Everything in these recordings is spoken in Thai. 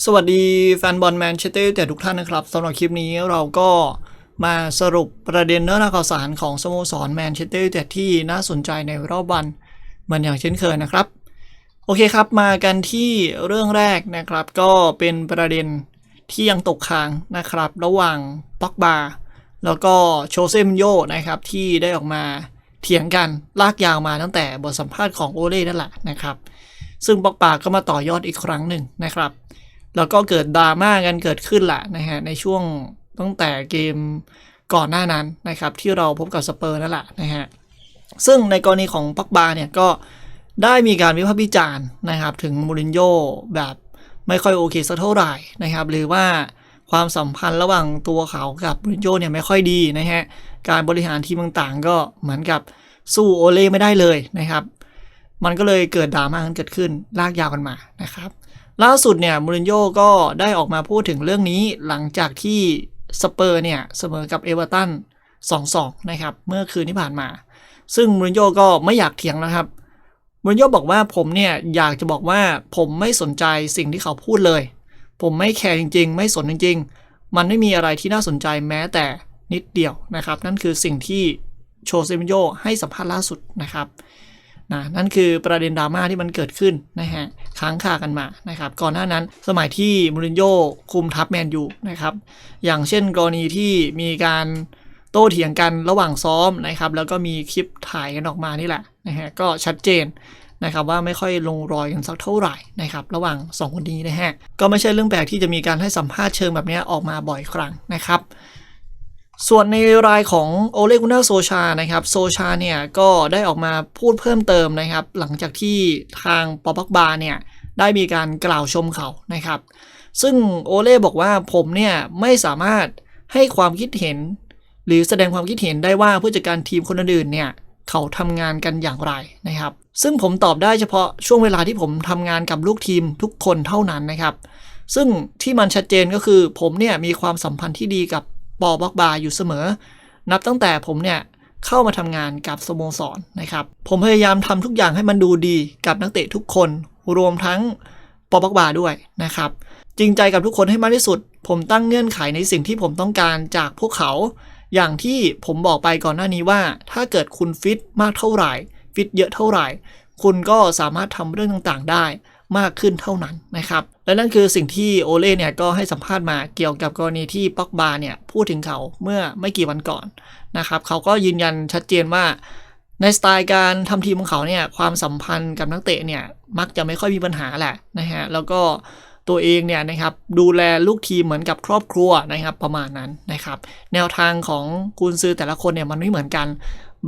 สวัสดีแฟนบอลแมนเชสเตอร์แต่ทุกท่านนะครับสำหรับคลิปนี้เราก็มาสรุปประเด็นเนื้อหาข่าวสารของสโมสรแมนเชสเตอร์แต่ที่น่าสนใจในรอบวันเหมือนอย่างเช่นเคยนะครับ โอเคครับมากันที่เรื่องแรกนะครับก็เป็นประเด็นที่ยังตกค้างนะครับ ระหว่างป็อกบาแล้วก็โชเซมโยนะครับที่ได้ออกมาเถียงกันลากยาวมาตั้งแต่บทสัมภาษณ์ของโอเล่นั่นแหละนะครับ ซึ่งป็อกบาก็มาต่อยอดอีกครั้งหนึ่งนะครับ แล้วก็เกิดดราม่ากันเกิดขึ้นแหละนะฮะในช่วงตั้งแต่เกมก่อนหน้านั้นนะครับที่เราพบกับสเปอร์นั่นแหละนะฮะซึ่งในกรณีของปักบาเนี่ยก็ได้มีการวิพากษ์วิจารณ์นะครับ ถึงมูรินโญ่แบบไม่ค่อยโอเคสักเท่าไหร่นะครับ หรือว่าความสัมพันธ์ระหว่างตัวเขากับมูรินโญ่เนี่ยไม่ค่อยดีนะฮะการบริหารทีมต่างๆ ก็เหมือนกับสู้โอเล่ไม่ได้เลยนะครับ มันก็เลยเกิดดราม่ากันเกิดขึ้นลากยาวกันมานะครับ ล่าสุดเนี่ยมูรินโญ่ก็ได้ออกมาพูดถึงเรื่องนี้หลังจากที่สเปอร์เนี่ยเสมอกับเอเวอร์ตัน2-2 นะครับเมื่อคืนที่ผ่านมา ซึ่งมูรินโญ่ก็ไม่อยากเถียงนะครับมูรินโญ่บอกว่าผมเนี่ยอยากจะบอกว่าผมไม่สนใจสิ่งที่เขาพูดเลย ผมไม่แคร์จริง ๆ ไม่สนจริง ๆ มันไม่มีอะไรที่น่าสนใจแม้แต่นิดเดียวนะครับ นั่นคือสิ่งที่โชเซมิโยให้สัมภาษณ์ล่าสุดนะครับ นะนั่นคือประเด็นดราม่าที่มันเกิดขึ้นนะฮะค้างคากันมานะครับก่อนหน้านั้นสมัยที่มูรินโญ่คุมทัพแมนยูนะครับอย่างเช่นกรณีที่มีการโต้เถียงกันระหว่างซ้อมนะครับแล้วก็มีคลิปถ่ายกันออกมานี่แหละนะฮะก็ชัดเจนนะครับว่าไม่ค่อยลงรอยกันสักเท่าไหร่นะครับระหว่าง 2 คนนี้นะฮะก็ไม่ใช่เรื่องแปลกที่จะมีการให้สัมภาษณ์เชิงแบบนี้ออกมาบ่อยครั้งนะครับ ส่วนในรายของโอเลกุน่าโซชานะครับโซชาเนี่ยก็ได้ออกมาพูดเพิ่มเติมนะครับ หลังจากที่ทางปอปักบาเนี่ยได้มีการกล่าวชมเขานะครับ ซึ่งโอเล่บอกว่าผมเนี่ยไม่สามารถให้ความคิดเห็น หรือแสดงความคิดเห็นได้ว่าผู้จัดการทีมคนอื่นเนี่ยเขาทำงานกันอย่างไรนะครับ ซึ่งผมตอบได้เฉพาะช่วงเวลาที่ผมทำงานกับลูกทีมทุกคนเท่านั้นนะครับ ซึ่งที่มันชัดเจนก็คือผมเนี่ยมีความสัมพันธ์ที่ดีกับ ปอบ็อกบาอยู่เสมอ นับตั้งแต่ผมเนี่ยเข้ามาทำงานกับสโมสรนะครับ ผมพยายามทำทุกอย่างให้มันดูดีกับนักเตะทุกคน รวมทั้งปอบ็อกบาด้วยนะครับ จริงใจกับทุกคนให้มากที่สุด ผมตั้งเงื่อนไขในสิ่งที่ผมต้องการจากพวกเขา อย่างที่ผมบอกไปก่อนหน้านี้ว่า ถ้าเกิดคุณฟิตมากเท่าไหร่ ฟิตเยอะเท่าไหร่ คุณก็สามารถทำเรื่องต่างๆได้ มากขึ้นเท่านั้นนะครับและนั่นคือสิ่งที่โอเล่เนี่ยก็ให้สัมภาษณ์มาเกี่ยวกับกรณีที่ป็อกบาเนี่ยพูดถึงเขาเมื่อไม่กี่วันก่อนนะครับเขาก็ยืนยันชัดเจนว่าในสไตล์การทำทีมของเขาเนี่ยความสัมพันธ์กับนักเตะเนี่ยมักจะไม่ค่อยมีปัญหาแหละนะฮะแล้วก็ตัวเองเนี่ยนะครับดูแลลูกทีมเหมือนกับครอบครัวนะครับประมาณนั้นนะครับแนวทางของกุนซือแต่ละคนเนี่ยมันไม่เหมือนกัน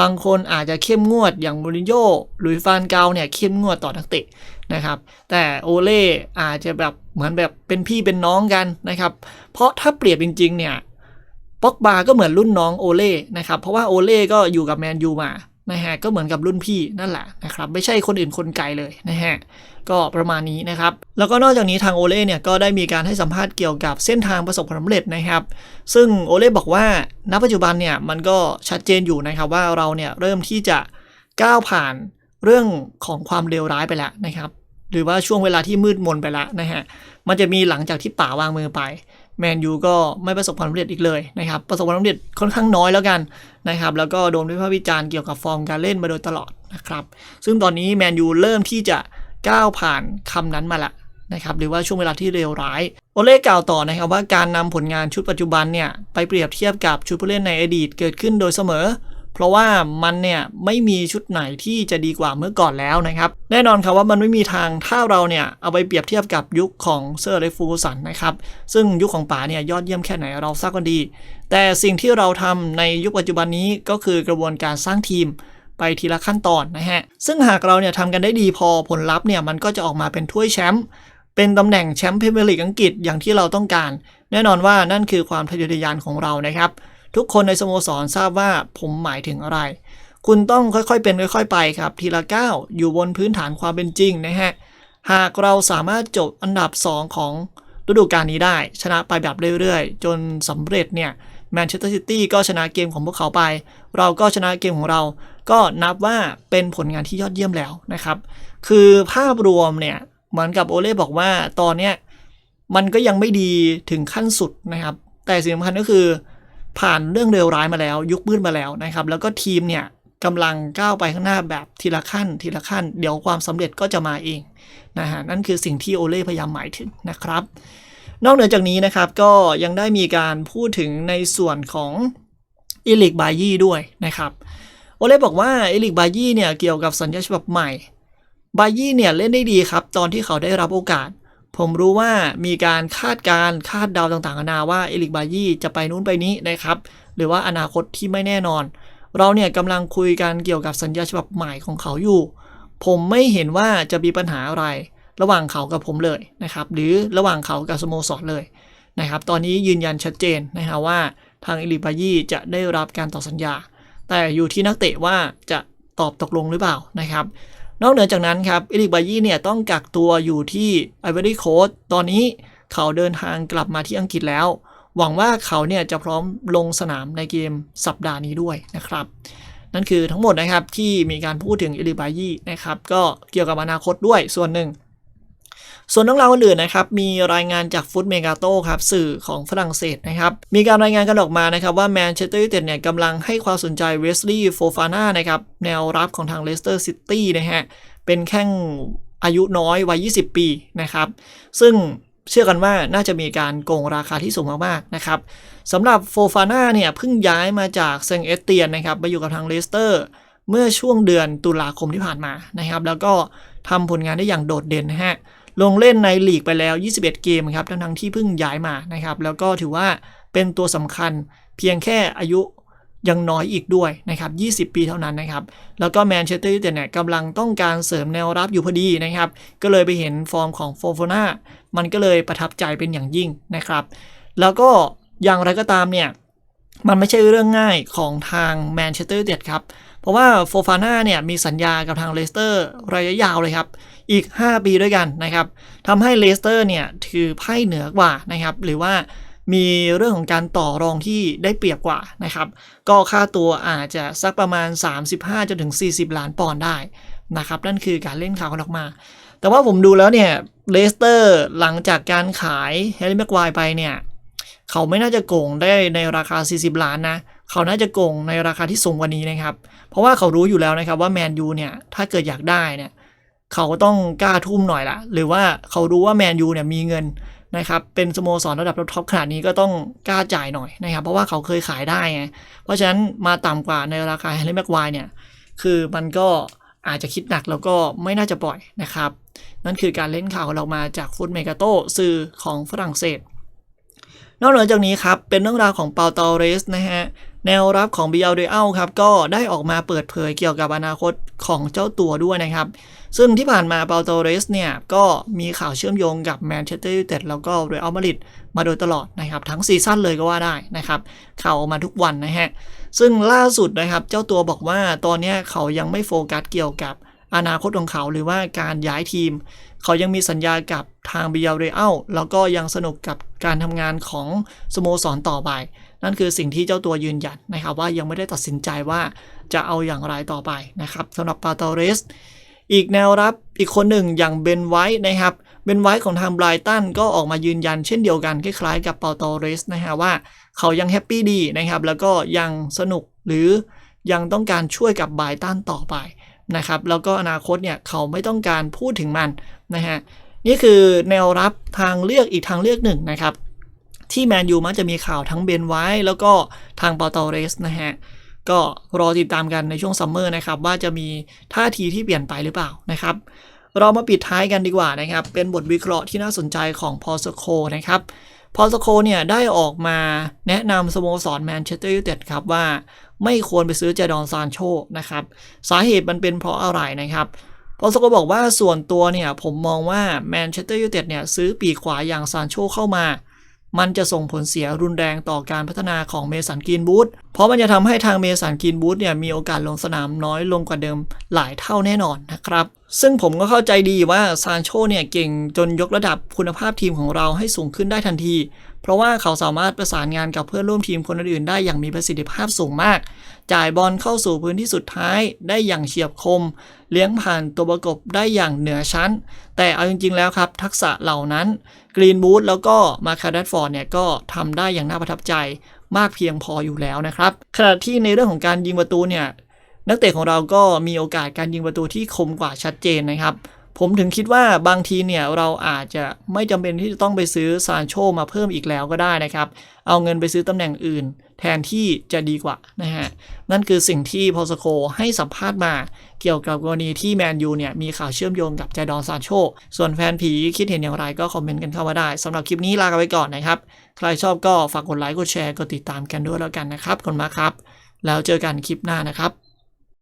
บางคนอาจจะเข้มงวดอย่างมูรินโญ่หรือฟานเกาเนี่ยเข้มงวดต่อนักเตะนะครับ แต่โอเล่อาจจะแบบเหมือนแบบเป็นพี่เป็นน้องกันนะครับ เพราะถ้าเปรียบจริง ๆ เนี่ยป็อกบาก็เหมือนรุ่นน้องโอเล่นะครับ เพราะว่าโอเล่ก็อยู่กับแมนยูมา นะฮะก็เหมือนกับรุ่นพี่นั่นแหละนะครับไม่ใช่คนอื่นคนไกลเลยนะฮะก็ประมาณนี้นะครับแล้วก็นอกจากนี้ทางโอเล่เนี่ยก็ได้มีการให้สัมภาษณ์เกี่ยวกับเส้นทางประสบความสำเร็จนะครับ ซึ่งโอเล่บอกว่าณปัจจุบันเนี่ยมันก็ชัดเจนอยู่นะครับว่าเราเนี่ยเริ่มที่จะก้าวผ่านเรื่องของความเลวร้ายไปแล้วนะครับ หรือว่าช่วงเวลาที่มืดมนไปแล้วนะฮะมันจะมีหลังจากที่ป่าวางมือไป แมนยูก็ไม่ประสบความสำเร็จอีกเลยนะครับ ประสบความสำเร็จค่อนข้างน้อยแล้วกันนะครับ แล้วก็โดนวิพากษ์วิจารณ์เกี่ยวกับฟอร์มการเล่นมาโดยตลอดนะครับ ซึ่งตอนนี้แมนยูเริ่มที่จะก้าวผ่านคำนั้นมาละนะครับหรือว่าช่วงเวลาที่เลวร้าย โอเล่กล่าวต่อนะครับว่าการนำผลงานชุดปัจจุบันเนี่ยไปเปรียบเทียบกับชุดผู้เล่นในอดีตเกิดขึ้นโดยเสมอ เพราะว่ามันเนี่ยไม่มีชุดไหนที่จะดีกว่าเมื่อก่อนแล้วนะครับ แน่นอนครับว่ามันไม่มีทางถ้าเราเนี่ยเอาไปเปรียบเทียบกับยุคของเซอร์เรฟูสันนะครับซึ่งยุคของป๋าเนี่ยยอดเยี่ยมแค่ไหนเราทราบกันดี แต่สิ่งที่เราทำในยุคปัจจุบันนี้ก็คือกระบวนการสร้างทีมไปทีละขั้นตอนนะฮะ ซึ่งหากเราเนี่ยทำกันได้ดีพอผลลัพธ์เนี่ยมันก็จะออกมาเป็นถ้วยแชมป์เป็นตำแหน่งแชมป์พรีเมียร์ลีกอังกฤษอย่างที่เราต้องการ แน่นอนว่านั่นคือความทะเยอทะยานของเรานะครับ ทุกคนในสโมสรทราบว่าผมหมายถึงอะไร คุณต้องค่อยๆเป็นค่อย ๆ ไปครับ ทีละก้าวอยู่บนพื้นฐานความเป็นจริงนะฮะหากเราสามารถจบอันดับ 2 ของฤดูกาลนี้ได้ ชนะไปแบบเรื่อยๆ จนสำเร็จเนี่ยแมนเชสเตอร์ซิตี้ก็ชนะเกมของพวกเขาไป เราก็ชนะเกมของเรา ก็นับว่าเป็นผลงานที่ยอดเยี่ยมแล้วนะครับ คือภาพรวมเนี่ยเหมือนกับโอเล่บอกว่าตอนเนี้ยมันก็ยังไม่ดีถึงขั้นสุดนะครับ แต่สิ่งสำคัญก็คือ ผ่านเรื่องเลวร้ายมาแล้ว ยุคมืดมาแล้วนะครับ แล้วก็ทีมเนี่ยกำลังก้าวไปข้างหน้าแบบทีละขั้น ทีละขั้น เดี๋ยวความสำเร็จก็จะมาเองนะฮะนั่นคือสิ่งที่โอเล่พยายามหมายถึงนะครับ นอกเหนือจากนี้นะครับก็ยังได้มีการพูดถึงในส่วนของอิลิกบายี่ด้วยนะครับโอเล่บอกว่าอิลิกบายี่เนี่ยเกี่ยวกับสัญญาฉบับใหม่บายี่เนี่ยเล่นได้ดีครับ ตอนที่เขาได้รับโอกาส ผมรู้ว่ามีการคาดการคาดเดาต่างๆนานาว่าเอลิกบายี่จะไปนู้นไปนี้นะครับ หรือว่าอนาคตที่ไม่แน่นอน เราเนี่ยกำลังคุยกันเกี่ยวกับสัญญาฉบับใหม่ของเขาอยู่ ผมไม่เห็นว่าจะมีปัญหาอะไร ระหว่างเขากับผมเลยนะครับ หรือระหว่างเขากับสโมสรเลยนะครับ ตอนนี้ยืนยันชัดเจนนะฮะว่าทางเอลิกบายี่จะได้รับการต่อสัญญา แต่อยู่ที่นักเตะว่าจะตอบตกลงหรือเปล่านะครับ นอกเหนือจากนั้นครับเอลิกบายี่เนี่ยต้องกักตัวอยู่ที่ไอเวอรี่โคสตอนนี้เขาเดินทางกลับมาที่อังกฤษแล้ว หวังว่าเขาเนี่ยจะพร้อมลงสนามในเกมสัปดาห์นี้ด้วยนะครับ นั่นคือทั้งหมดนะครับที่มีการพูดถึงเอลิกบายี่นะครับก็เกี่ยวกับอนาคตด้วยส่วนหนึ่ง ส่วนเรื่องราวอื่นๆนะครับ มีรายงานจากฟุตเมกาโตครับ สื่อของฝรั่งเศสนะครับ มีการรายงานกันออกมานะครับว่าแมนเชสเตอร์ยูไนเต็ดเนี่ยกำลังให้ความสนใจเวสลีย์โฟฟาน่านะครับ แนวรับของทางเลสเตอร์ซิตี้นะฮะ เป็นแข้งอายุน้อยวัย 20 ปีนะครับ ซึ่งเชื่อกันว่าน่าจะมีการโกงราคาที่สูงมากๆนะครับสำหรับโฟฟาน่าเนี่ยเพิ่งย้ายมาจากเซงเอสเตียนนะครับมาอยู่กับทางเลสเตอร์เมื่อช่วงเดือนตุลาคมที่ผ่านมานะครับ แล้วก็ทำผลงานได้อย่างโดดเด่นนะฮะ ลงเล่นในลีกไปแล้ว 21 เกมครับทั้งที่เพิ่งย้ายมานะครับ แล้วก็ถือว่าเป็นตัวสำคัญเพียงแค่อายุยังน้อยอีกด้วยนะครับ 20 ปีเท่านั้นนะครับ แล้วก็แมนเชสเตอร์ยูไนเต็ดเนี่ยกำลังต้องการเสริมแนวรับอยู่พอดีนะครับ ก็เลยไปเห็นฟอร์มของโฟโฟนามันก็เลยประทับใจเป็นอย่างยิ่งนะครับ แล้วก็อย่างไรก็ตามเนี่ย มันไม่ใช่เรื่องง่ายของทางแมนเชสเตอร์ยูไนเต็ดครับ เพราะว่าโฟฟาน่าเนี่ยมีสัญญากับทางเลสเตอร์ระยะยาวเลยครับ อีก 5 ปีด้วยกันนะครับทำให้เลสเตอร์เนี่ยถือไพ่เหนือกว่านะครับหรือว่ามีเรื่องของการต่อรองที่ได้เปรียบกว่านะครับ ก็ค่าตัวอาจจะสักประมาณ 35จนถึง 40 ล้านปอนด์ได้นะครับ นั่นคือการเล่นข่าวออกมา แต่ว่าผมดูแล้วเนี่ยเลสเตอร์หลังจากการขายแฮร์รี่แม็กควายไปเนี่ย เขาไม่น่าจะโกงได้ในราคา 40 ล้านนะ เขาน่าจะโกงในราคาที่สูงกว่านี้นะครับ เพราะว่าเขารู้อยู่แล้วนะครับว่าแมนยูเนี่ยถ้าเกิดอยากได้เนี่ย เขาต้องกล้าทุ่มหน่อยละหรือว่าเขารู้ว่าแมนยูเนี่ยมีเงินนะครับเป็นสโมสรระดับท็อปขนาดนี้ก็ต้องกล้าจ่ายหน่อยนะครับเพราะว่าเขาเคยขายได้ไงเพราะฉะนั้นมาต่ำกว่าในราคาแฮร์รี่แม็กควายเนี่ยคือมันก็อาจจะคิดหนักแล้วก็ไม่น่าจะปล่อยนะครับ นั่นคือการเล่นข่าวของเรามาจากฟุตเมกาโตสื่อของฝรั่งเศส นอกเหนือจากนี้ครับ เป็นเรื่องราวของเปาตอเรสนะฮะ แนวรับของบิ a ลเดอัลครับก็ได้ออกมาเปิดเผยเกี่ยวกับอนาคตของเจ้าตัวด้วยนะครับ ซึ่งที่ผ่านมาเปาตอเรสเนี่ย ก็มีข่าวเชื่อมโยงกับแมนเชสเตอร์ยูไนเต็ดแล้วก็เรอัลมาดริดมาโดยตลอดนะครับ ทั้งซีซั่นเลยก็ว่าได้นะครับ ข่าวออกมาทุกวันนะฮะ ซึ่งล่าสุดนะครับเจ้าตัวบอกว่าตอนนี้เขายังไม่โฟกัสเกี่ยวกับอนาคตของเขาหรือว่าการย้ายทีม เขายังมีสัญญากับทางบิ a ลเรอัลแล้วก็ยังสนุกกับการทำงานของสโมสรต่อไป นั่นคือสิ่งที่เจ้าตัวยืนยันนะครับว่ายังไม่ได้ตัดสินใจว่าจะเอาอย่างไรต่อไปนะครับสำหรับปาตอเรสอีกแนวรับอีกคนหนึ่งอย่างเบนไวท์นะครับเบนไวท์ของทางไบรตันก็ออกมายืนยันเช่นเดียวกันคล้ายๆกับเปาตอเรสนะฮะว่าเขายังแฮปปี้ดีนะครับแล้วก็ยังสนุกหรือยังต้องการช่วยกับไบรตันต่อไปนะครับแล้วก็อนาคตเนี่ยเขาไม่ต้องการพูดถึงมันนะฮะนี่คือแนวรับทางเลือกอีกทางเลือกหนึ่งนะครับ ที่แมนยูมักจะมีข่าวทั้งเบนไวท์แล้วก็ทางเปาตอเรสนะฮะ ก็รอติดตามกันในช่วงซัมเมอร์นะครับ ว่าจะมีท่าทีที่เปลี่ยนไปหรือเปล่านะครับ เรามาปิดท้ายกันดีกว่านะครับ เป็นบทวิเคราะห์ที่น่าสนใจของพอสโคนะครับพอสโคเนี่ยได้ออกมาแนะนำสโมสรแมนเชสเตอร์ยูไนเต็ดครับว่าไม่ควรไปซื้อเจดอนซานโชนะครับ สาเหตุมันเป็นเพราะอะไรนะครับพอสโคบอกว่าส่วนตัวเนี่ยผมมองว่าแมนเชสเตอร์ยูไนเต็ดเนี่ยซื้อปีกขวาอย่างซานโชเข้ามา มันจะส่งผลเสียรุนแรงต่อการพัฒนาของเมสันกินบูธเพราะมันจะทำให้ทางเมสันกินบูธเนี่ยมีโอกาสลงสนามน้อยลงกว่าเดิมหลายเท่าแน่นอนนะครับ ซึ่งผมก็เข้าใจดีว่าซานโชเนี่ยเก่งจนยกระดับคุณภาพทีมของเราให้สูงขึ้นได้ทันที เพราะว่าเขาสามารถประสานงานกับเพื่อนร่วมทีมคนอื่นๆได้อย่างมีประสิทธิภาพสูงมาก จ่ายบอลเข้าสู่พื้นที่สุดท้ายได้อย่างเฉียบคม เลี้ยงผ่านตัวประกบได้อย่างเหนือชั้น แต่เอาจริงๆแล้วครับ ทักษะเหล่านั้นกรีนบูธแล้วก็มาคาร์ดฟอร์ดเนี่ยก็ทำได้อย่างน่าประทับใจมากเพียงพออยู่แล้วนะครับขณะที่ในเรื่องของการยิงประตูเนี่ยนักเตะของเราก็มีโอกาสการยิงประตูที่คมกว่าชัดเจนนะครับ ผมถึงคิดว่าบางทีเนี่ยเราอาจจะไม่จำเป็นที่จะต้องไปซื้อซานโชมาเพิ่มอีกแล้วก็ได้นะครับ เอาเงินไปซื้อตำแหน่งอื่น แทนที่จะดีกว่านะฮะ นั่นคือสิ่งที่พอสโคให้สัมภาษณ์มาเกี่ยวกับกรณีที่แมนยูเนี่ยมีข่าวเชื่อมโยงกับจดอนซานโช ส่วนแฟนผีคิดเห็นอย่างไรก็คอมเมนต์กันเข้ามาได้สำหรับคลิปนี้ลากันไปก่อนนะครับ ใครชอบก็ฝากกดไลค์กดแชร์กดติดตามกันด้วยแล้วกันนะครับขอบคุณมากครับ แล้วเจอกันคลิปหน้านะครับ